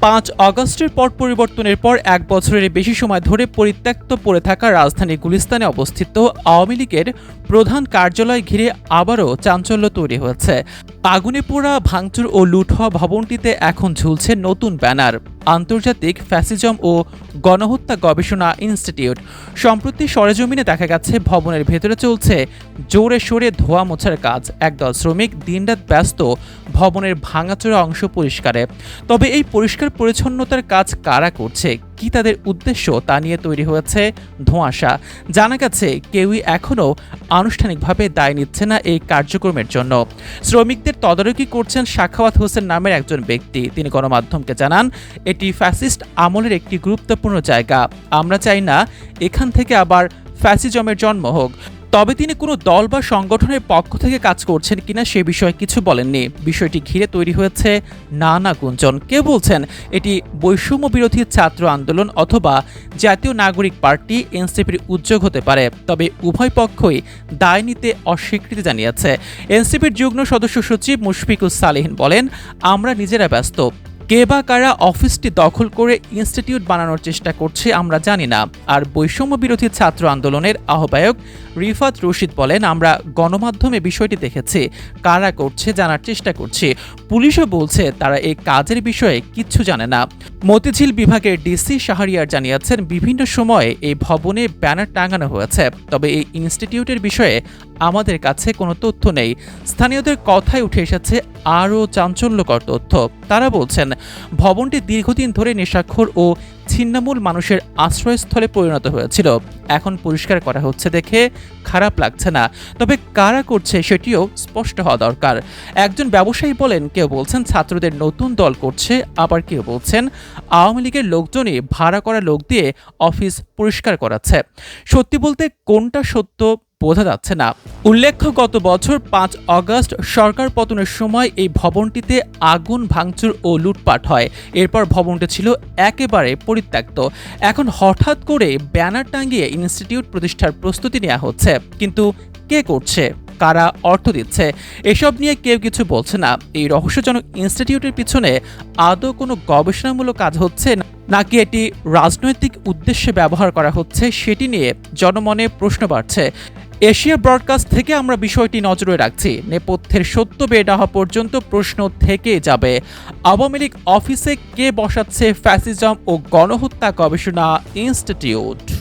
পাঁচ অগস্টের পট পরিবর্তনের পর এক বছরের বেশি সময় ধরে পরিত্যক্ত পড়ে থাকা রাজধানী গুলিস্তানে অবস্থিত আওয়ামী লীগের প্রধান কার্যালয় ঘিরে আবারও চাঞ্চল্য তৈরি হয়েছে। আগুনে পোড়া, ভাঙচুর ও লুট হওয়া ভবনটিতে এখন ঝুলছে নতুন ব্যানার। আন্তর্জাতিক ফ্যাসিজম ও গণহত্যা গবেষণা ইনস্টিটিউট। সম্প্রতি সরেজমিনে দেখা গেছে, ভবনের ভেতরে চলছে জোরে সোরে ধোয়া মোছার কাজ। একদল শ্রমিক দিনরাত ব্যস্ত ভবনের ভাঙাচোরা অংশ পরিষ্কারে। তবে এই পরিষ্কার পরিচ্ছন্নতার কাজ কারা করছে কি তাদের উদ্দেশ্য তা নিয়ে তৈরি হয়েছে ধোঁয়াশা। জানা গেছে, কেউই এখনও আনুষ্ঠানিকভাবে দায় নিচ্ছে না এই কার্যক্রমের জন্য। শ্রমিকদের তদারকি করছেন সাখাওয়াত হোসেন নামের একজন ব্যক্তি। তিনি গণমাধ্যমকে জানান, এটি ফ্যাসিস্ট আমলের একটি গুরুত্বপূর্ণ জায়গা। আমরা চাই না এখান থেকে আবার ফ্যাসিজমের জন্ম হোক। তবে তিনি কোনো দল বা সংগঠনের পক্ষ থেকে কাজ করছেন কিনা সে বিষয়ে কিছু বলেননি। বিষয়টি ঘিরে তৈরি হয়েছে নানা গুঞ্জন। কেউ বলছেন, এটি বৈষম্য বিরোধী ছাত্র আন্দোলন অথবা জাতীয় নাগরিক পার্টি, এনসিপির উদ্যোগ হতে পারে, তবে উভয় পক্ষই দায় নিতে অস্বীকৃতি জানিয়েছে। এনসিপির যুগ্ম সদস্য সচিব মুশফিকুস সালেহিন বলেন, আমরা নিজেরা ব্যস্ত। কে বা কারা অফিসটি দখল করে ইনস্টিটিউট বানানোর চেষ্টা করছে আমরা জানি না। আর বৈষম্য বিরোধী ছাত্র আন্দোলনের আহ্বায়ক রিফাত রশিদ বলেন, আমরা গণমাধ্যমে বিষয়টি দেখেছি, কারা করছে জানার চেষ্টা করছি। পুলিশও বলছে, তারা এই কাজের বিষয়ে কিচ্ছু জানে না। মতিঝিল বিভাগের ডিসি শাহরিয়ার জানিয়েছেন, বিভিন্ন সময়ে এই ভবনে ব্যানার টাঙানো হয়েছে। তবে এই ইনস্টিটিউটের বিষয়ে আমাদের কাছে কোনো তথ্য নেই। স্থানীয়দের কথায় উঠে এসেছে আরও চাঞ্চল্যকর তথ্য। তারা বলছেন, ভবনটি দীর্ঘদিন ধরে নেশাখোর ও ছিন্নমূল মানুষের আশ্রয়স্থলে পরিণত হয়েছিল। এখন পরিষ্কার করা হচ্ছে দেখে খারাপ লাগছে না। তবে কারা করছে সেটিও স্পষ্ট হওয়া দরকার। একজন ব্যবসায়ী বলেন, কেউ বলছেন ছাত্রদের নতুন দল করছে, আবার কেউ বলছেন আওয়ামী লীগের লোকজনই ভাড়া করা লোক দিয়ে অফিস পরিষ্কার করাচ্ছে। সত্যি বলতে কোনটা সত্য বোঝা যাচ্ছে না। উল্লেখ্য, গত বছর পাঁচ অগস্ট সরকার পতনের সময় এই ভবনটিতে আগুন, ভাঙচুর ও লুটপাট হয়। এরপর ভবনটি ছিল একেবারে পরিত্যক্ত। এখন হঠাৎ করে ব্যানার টাঙ্গিয়ে ইনস্টিটিউট প্রতিষ্ঠার প্রস্তুতি নেওয়া হচ্ছে। কিন্তু কে করছে? কারা অর্থ দিচ্ছে? এসব নিয়ে কেউ কিছু বলছে না। এই রহস্যজনক ইনস্টিটিউটের পিছনে আদৌ কোনো গবেষণামূলক কাজ হচ্ছে নাকি এটি রাজনৈতিক উদ্দেশ্যে ব্যবহার করা হচ্ছে, সেটি নিয়ে জনমনে প্রশ্ন বাড়ছে। এশিয়া ব্রডকাস্ট থেকে আমরা বিষয়টি নজরে রাখছি। নেপথ্যের সত্য বের হওয়া পর্যন্ত প্রশ্ন থেকে যাবে। আওয়ামী লীগ অফিসে কে বসাচ্ছে ফ্যাসিজম ও গণহত্যা গবেষণা ইনস্টিটিউট?